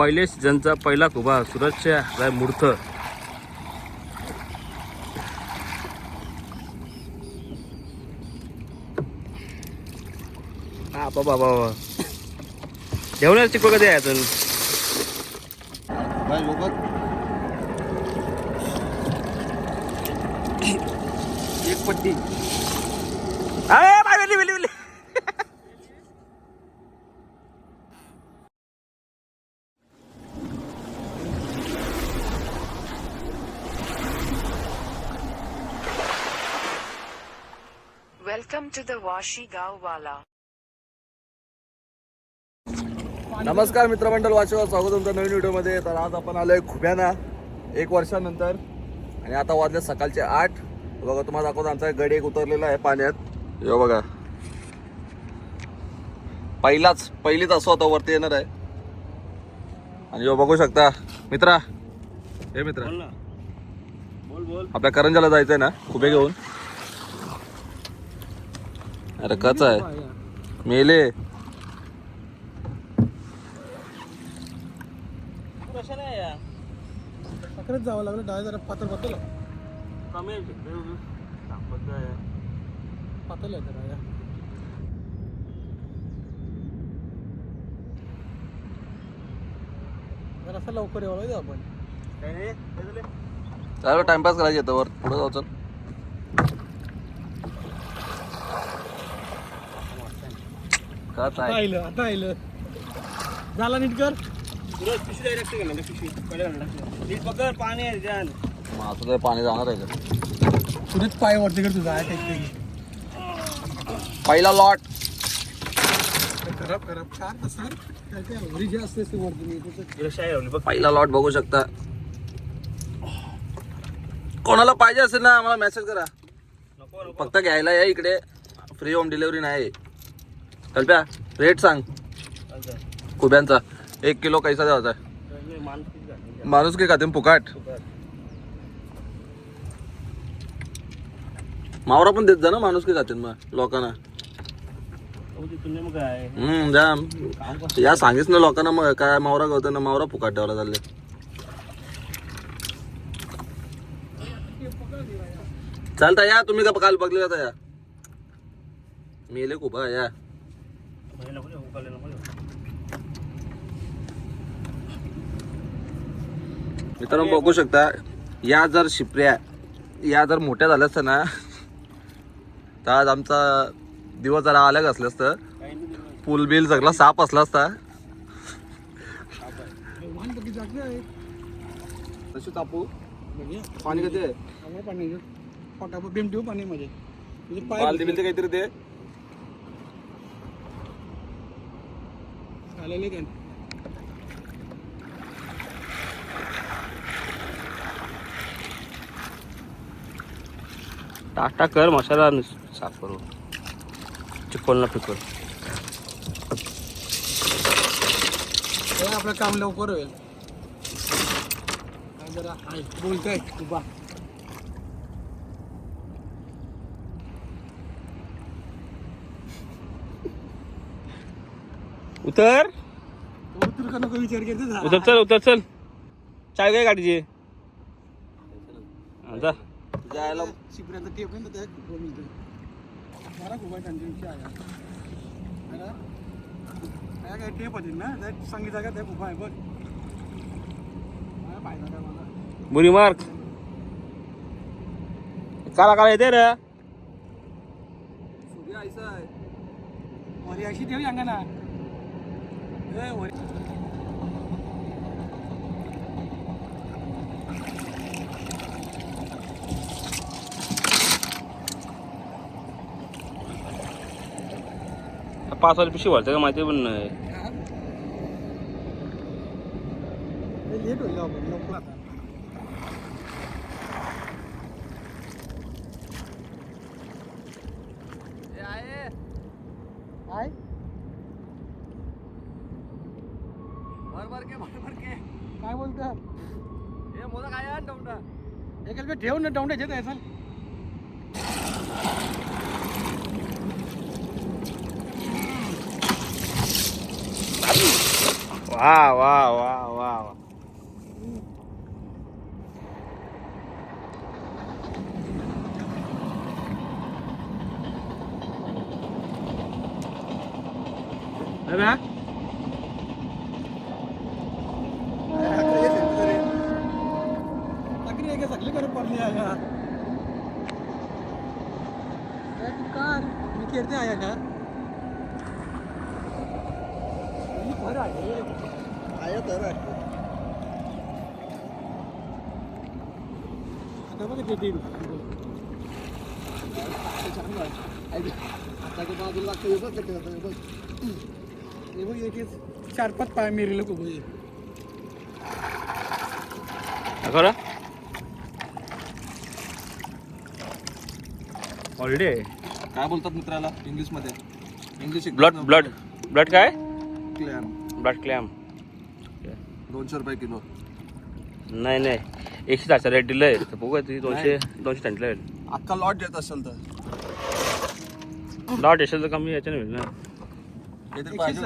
पहिल्या सीझनचा पहिला कुबा सुरतच्या राय मूर्थ हा बाबा बाबा जेवणार चिको कधी आहे अजून? एक पट्टी अरे बाय वेली वेली वेली Welcome to the Washi Wala. नमस्कार मित्रमंडळ वाचवा स्वागत तुमच्या नवीन व्हिडिओमध्ये. तर आज आपण आलोय खुब्याना एक वर्षानंतर. आणि आता वाजले सकाळचे आठ. बघा तुम्हाला दाखवतो आमचा गडी एक उतरलेला आहे पाण्यात. यो बघा. पहिलाच पहिलीच असं होता वरती येणार आहे. आणि यो बघू शकता. मित्रा. हे मित्रा. बोल ना. बोल बोल. आपल्या करंजाला जायचंय ना खुबे घेऊन? अरे कच आहे मेले? पकडत जावं लागलं डाळ जरा पातळ पातळ कमी. पातळ आहे जरा या. जरा असं लवकर यावं लागेल आपण? चालेल टाइमपास करायचं येतं वर पुढे जाऊ चल आता आहे झाला नीट कर. सुरज, पिशवी? पिशवी. नीट पकड, पाणी आहे असं तर पाणी जाणार आहे का तुझेच पाय वरती कर तुझा टेक पहिला लॉट खराब खराब. जे असते ते वरती मी तुझं तिला शाई लावली बघ. पहिला लॉट बघू शकता. कोणाला पाहिजे असेल ना आम्हाला मेसेज करा. नको, नको. फक्त घ्यायला या इकडे. फ्री होम डिलिव्हरी नाही. कल्प्या रेट सांग. कुब्यांचा एक किलो कैसा द्यायचा माणूस की खाते फुकाट. मावरा पण देत जा ना माणूस की खाते मग लोकांना. हम्म जाम? या सांगितच ना लोकांना मग काय मावरा गवतं ना मावरा फुकाट ठेवला चालले. चालता या. तुम्ही का काल बघले जाता या. मेले खूप या हे नको देऊ, उकाले नको देऊ. मित्रांनो बघू शकता या जर शिपऱ्या या जर मोठ्या झाल्या असत्या ना तर आज आमचा दिवस जरा अलग असलं असतं. पूल बिल सगळा साफ असला असता. तशी तापू. पाणी आम्हाला पाणी पाणी मध्ये. म्हणजे काहीतरी दे. टाटा कर मसाला साफ करू. चिपल ना पिकल आपलं काम लवकर होईल. काय जरा बोलताय उभा. उतर. उतर का नको विचार करते उतर चल उतर चल. चाय काय गाडीची? हा, जा. जायला शिपऱ्यांचा टेप आहे ना त्या मिळतो बरा खूप आहे. त्यांच्या है? काय टेप होती ना? त्या सांगितलं का? त्या खूप आहे बघ. काय मला. बुरी मार्क काला काला येते रे. सूर्य आयसा वरी अशी ठेवी अंगा ना पाच वाली पिशवी भरते का? माहिती पण नाही लेट होईल आपण लवकर आता काय काय बोलतात एकाला ठेव ना डाऊन येत आहे सर वा वा वा वा वा. अरे बा, तकरी आहे का सगळे करत पडली आहे का ए, तू कार मी खेळते आहे का ही बरं आहे आहे तर आता बघ ते तीन आता ते बाजूला लागतं हे बघ कधी जातं, हे बघ एक चार पाच पाय मेरेल खूप हे हॉलिडे काय बोलतात मित्राला? इंग्लिशमध्ये इंग्लिश ब्लड ब्लड ब्लड काय? क्लॅम ब्लड क्लॅम दोनशे रुपये किलो. नाही नाही. एकशे दहाचा रेट दिलंय. तर बघू ती दोनशे दोनशे टँटला येईल अख्खा लॉट देत असेल तर. लॉट असेल तर कमी याच्या नाही होईल ना. काहीतरी पाहिजे.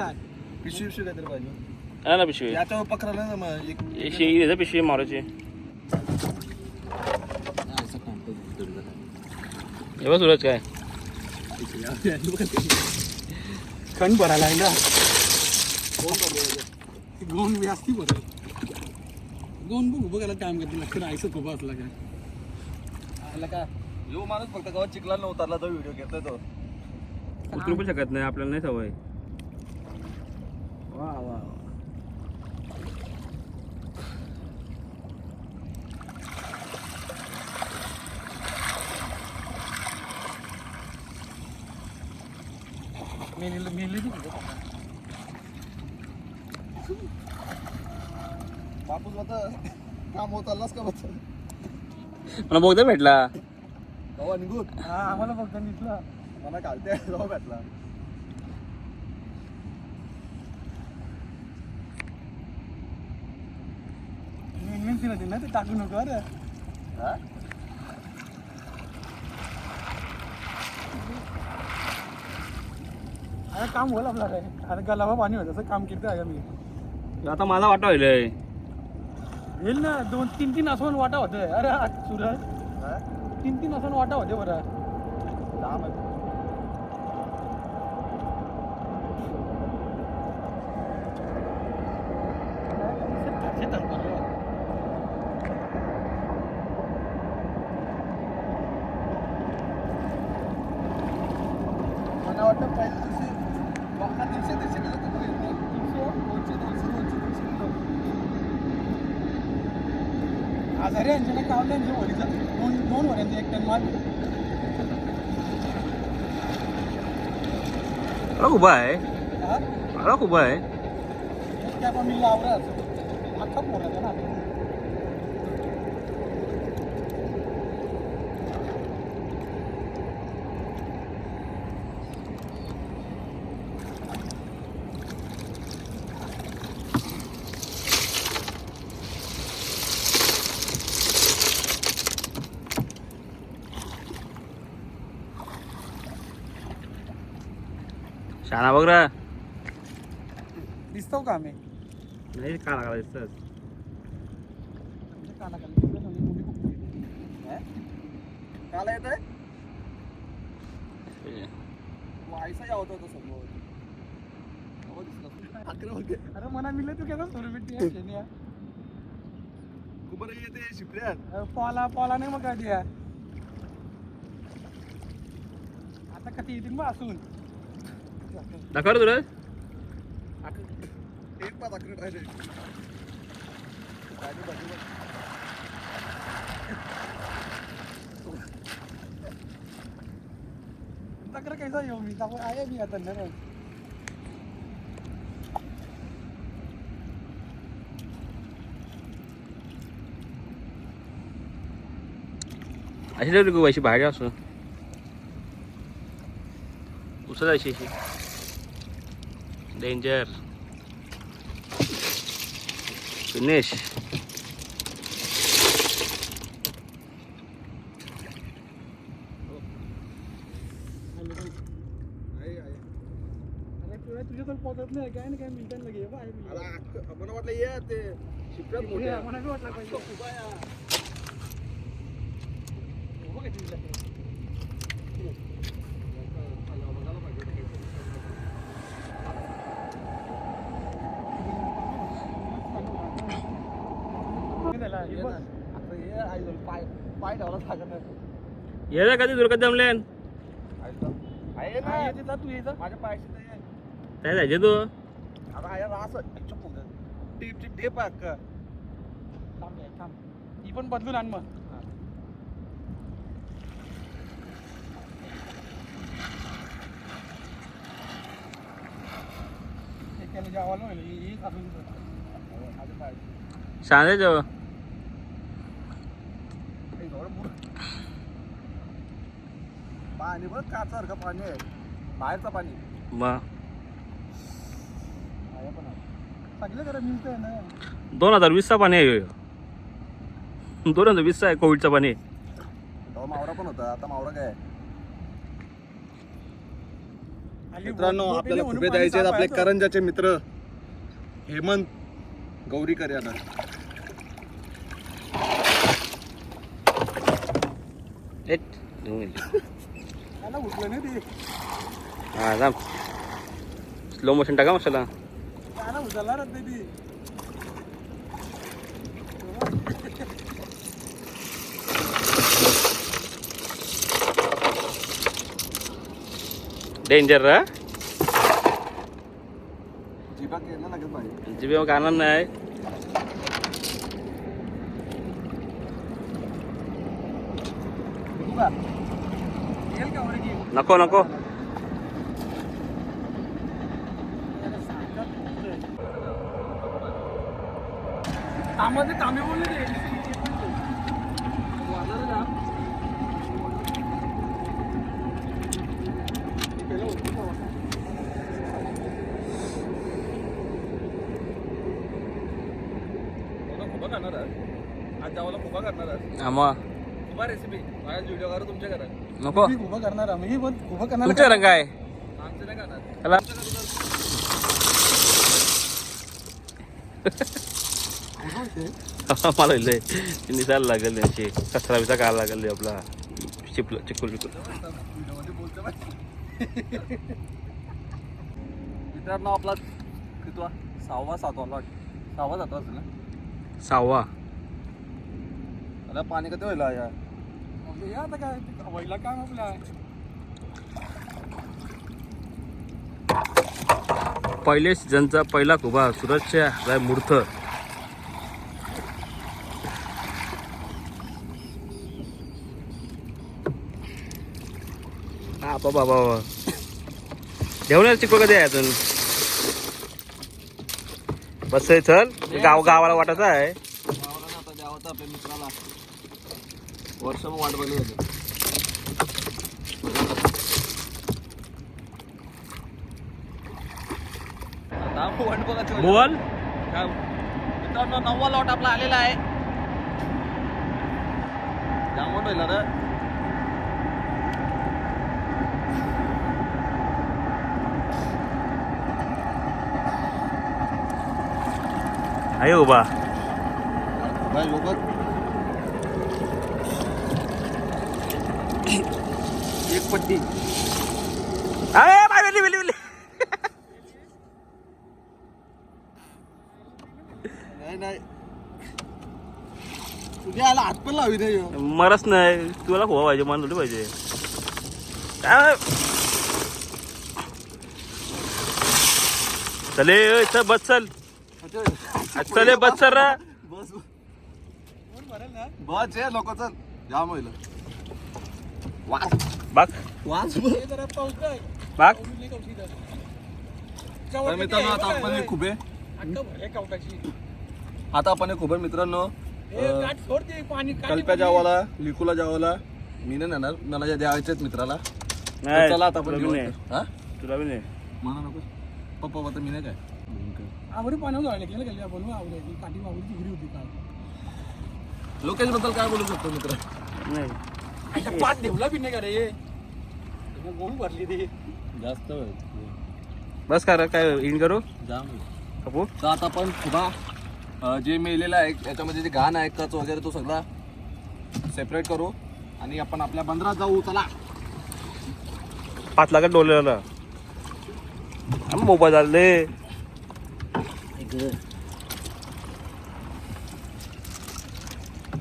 पिशवी पिशवी काहीतरी पाहिजे आहे ना पिशवी. याच्यावर पकडायला ना मग एक एकशे पिशवी मारायची बघ सूरज काय. खण भरायला आहे ना गोन व्यासती बरं. गोन बघू बघायला काम करते लक्ष राहायचं खूप असला काय आला का? यो माणूस फक्त गावात चिखला न उतरला तो व्हिडिओ घेतोय तो. उतरू पण शकत नाही. आपल्याला नाही सवय. वा वा. मेली मेली बापूस होता काम होत आलास का बघ? मला बोगदा भेटला. गावा निघून. हा आम्हाला फक्त दिसला मला घालते गावा भेटला. ना ते टाकू नको अरे. हा? आता काम होईल आपला काय आता गलावा पाणी होतं असं काम केलं आहे मी आता मला वाटायलंय येईल ना दोन तीन तीन असं वाटा होतं अरे आ, सूरज हा? तीन तीन असं वाटा होते बरं. दहा मिनिट. शेतात बरं. मला वाटतं पहिल्या दिवशी लोकांना दीडशे दीडशे किलो कुठं घेतली? दोनशे दोनशे दोनशे दोनशे किलो आजारी दोन दोन वड्यांचे एक टन माल मला उभा आहे हा? मला उभा आहे त्या पण मी लावलं. अख्खा पोराचा ना. शाना बघ रा दिसतो का आम्ही? नाही का लागला दिसतात कानाखाली दिसलं मोठी कुकडी. हा? काला येत आहे होता समोर. हो दिसला. अकरा होते. अरे मिळलं तू केलं सोडून येते शिपऱ्यात. पॉला पॉला नाही मग आता कधी येतील मग असून? दाखव रे सूरज एक पाच अकरा राहिले बाजू बाजू तक्र कैसा येऊ मी दाखव आहे मी आता नाही अशी ठेवली गो अशी बाहेर असं उसळ जायची अशी डेंजर फिनिश आहे आहे अरे तुझ्या तुझ्या तर पोचत नाही नाही काय नाही काय मिनिटांना लगे ये बा, आहे मी. अरे, अख्खं- आपण वाटलं ये ते शिपल्यात मोठ्या. आम्हाला बी वाटलं पाहिजे. हो का तिथलं? हे त्याला, हे बघ. आता ये, आई जाऊन पाय ठेवला नाही. ये कधी दुर्गत जाऊन. आहे ना. हा, येते जा तू ये जा. माझ्या पायाशी तर ये. काय जायचे तू आता आहे ना असं चुप. टीपची टेप आहे अख्खा. थांब थांब. ही पण बदलून आण मग एकाला जेवायला होईल, ही- ही अजून माझ्या पायाशी. शांत हे मुर- पाणी बघ काचासारखं पाणी आहे. बाहेरचं पाणी. मग. सगळं मिळतंय ना. दोन हजार वीसचा पाणी आहे. ह्यो. दोन हजार वीसचा आहे कोविडचा पाणी. तेव्हा मावरा पण होता. आता मावरा काय? मित्रांनो आपल्याला खुबे द्यायचे आहेत आपले करंजाचे मित्र हेमंत गौरीकर यांना. एट. घेऊन गेली. तो. त्याला उठलं नाही ते हा जाम स्लो मोशन टाका मशाला त्याला उचलणार नाही ती डेंजर रा जिबा केलं लागत पाहिजे जीबी मग आनंद नाही बघू का? येईल का वर की नको नको. कामे बोलले ते खुबा रेसिपी माझ्या व्हिडिओ करा तुमच्या घरात नको. मी उभं करणार आहे. मी पण उभं करणार तुमच्या रंग आहे. आमचं नाही करणार. मला लय निसायला लागेल त्यांची. कचरा बिचा काढायला लागेल आपला. चिपल चिकूल बिकूल व्हिडिओमध्ये बोलतो. मित्रांनो आपला कितवा? सहावा सातवा लॉट सहावा सातवा असेल ना? सहावा. आता पाणी किती होईल या? मग या आता काय वैला काम आपला पहिले सीझनचा पहिला कुबा सुरतच्या राय मूर्थ हा बाबा बाबा घेऊन चिको कधी आहे अजून? बस आहे, चल. गाव गावाला वाटत आहे गावाला आता द्यावं आपल्या मित्राला वर्ष मग वाट बघली होती. वाट बघायची होती. बोल. काय मित्रांनो नववा लॉट आपला आलेला आहे. जामवत होईल रे. आहे उभा बाय लोक एक पट्टी. अरे बाय वेली वेली वेली. नाही नाही. तुझ्या आला हात पण लावी नाही ह्यो. मरच नाही. तुला हवा पाहिजे मन थोडी पाहिजे. काय? चले ओय, चल बस चल. चले बस चल रा. बस. बस ये लोक चल. जाम होईल वाच हे कवशी इथं. तर मित्रांनो आता? आपण हे भरले कवटाची आता आपण हे खुबे मित्रांनो. हे कल्प्या. जावाला लिकूला जावाला. मी नाही नेणार. मला ज्या द्यायचे मित्राला. तर चला आता आपण घेऊन. हा? तुला बी नाही. म्हणा नको. पप्पा आता मी नाही काय? आवडी पाण्यावर जायला गेलं गेलं आपण. आवडी ती काठी आवडी घरी होती काय लोकेशबद्दल काय बोलू शकतो मित्र? नाही. अच्छा, पाच ठेवला बी नाही का रे गोळी भरली ती. जास्त बस करा काय इन करू? कपू? तर आता आपण अं, जे मेलेलं आहे याच्यामध्ये जे घाण आहे कच वगैरे तो सगळा सेपरेट करू. आणि आपण आपल्या बंदरात जाऊ चला. पाच लाखात डोलेला मोबाईल आले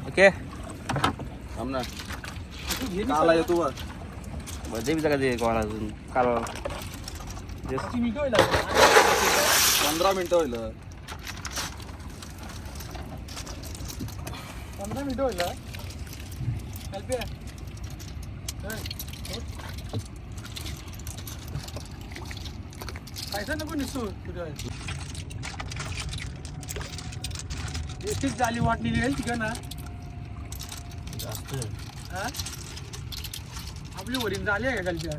ओके. थांब ना. काला येतो बघ बर्थडे बिचा कधी कोणाला अजून. काल पंधरा मिनिटं होईल. पंधरा मिनिटं होईल खायचं नको निसू तुझ्या एकटीच झाली वाटलेली आहे तिकडं ना हा? आपली वरील झाली आहे का कल्प्या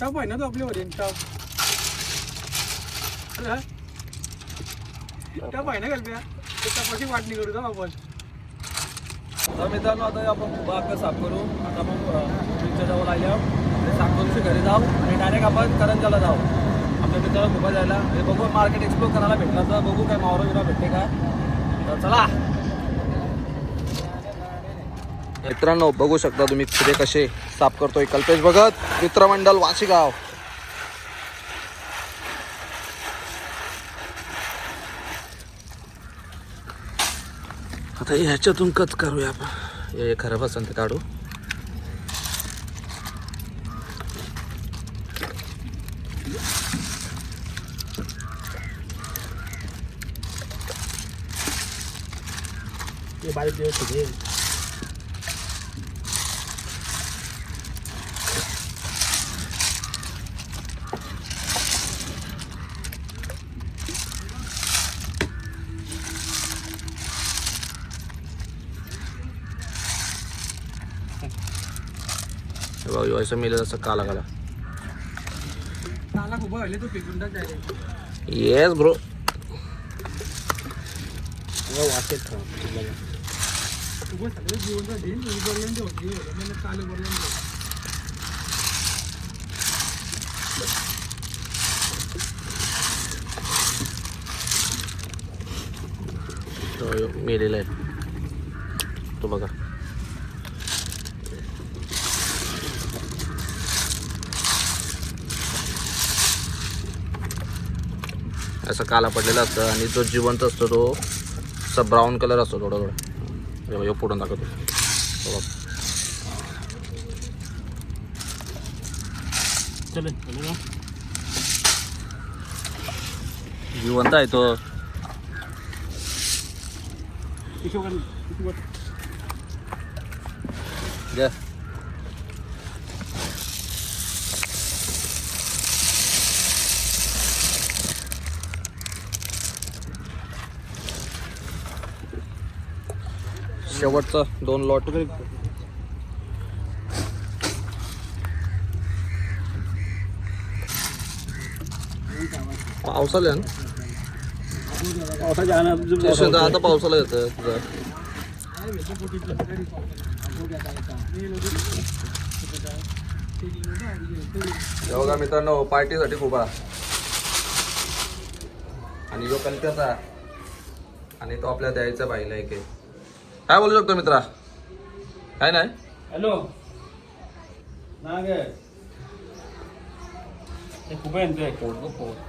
टप आहे ना तो आपली वरील टप. हा? टप आहे ना कल्प्या ते टपाची वाटणी करू जाऊ आपण. तर मित्रांनो आता आपण खुबा साफ करू. आता मग बीचच्या जवळ लागल्यावर आणि साफ करूशी घरी जाऊ आणि डायरेक्ट आपण करंजाला जाऊ. आपल्या मित्राला खुबा जायला. आणि बघू मार्केट एक्सप्लोर करायला भेटला तर बघू काय मावरा बिरा भेटते का. तर चला. मित्रांनो बघू शकता तुम्ही खुदे कसे साफ करतोय कल्पेश भगत मित्रमंडल वाशीगाव. आता ह्याच्यातून कच करूया आपण. हे खरं बसन ते काढू. ते बारीक दिवस होते हे बघ ह्यो असं मेलं असं काला काला नाला खूप व्हायला तो फेकून टाक direct. येस ब्रो खूपच सगळे जीवन जाते उबरल्यान होती म्हणजे काल उबरल्यान मेलेला आहे तो बघा असं काला पडलेला असतं आणि जो जिवंत असतो तो असा ब्राऊन कलर असतो थोडा थोडा. हे पुढून दाखवतो. जिवंत आहे तो. द्या. शेवटचा दोन लॉट पावसाला आहे ना? आता पावसाला येत बघा मित्रांनो पार्टीसाठी खूप आणि जो कलकत्ता आणि तो आपल्या द्यायचा पाहिला एक आहे. काय बोलू शकतो मित्रा? काय नाही? हॅलो. ना गे खूप आहे ना ते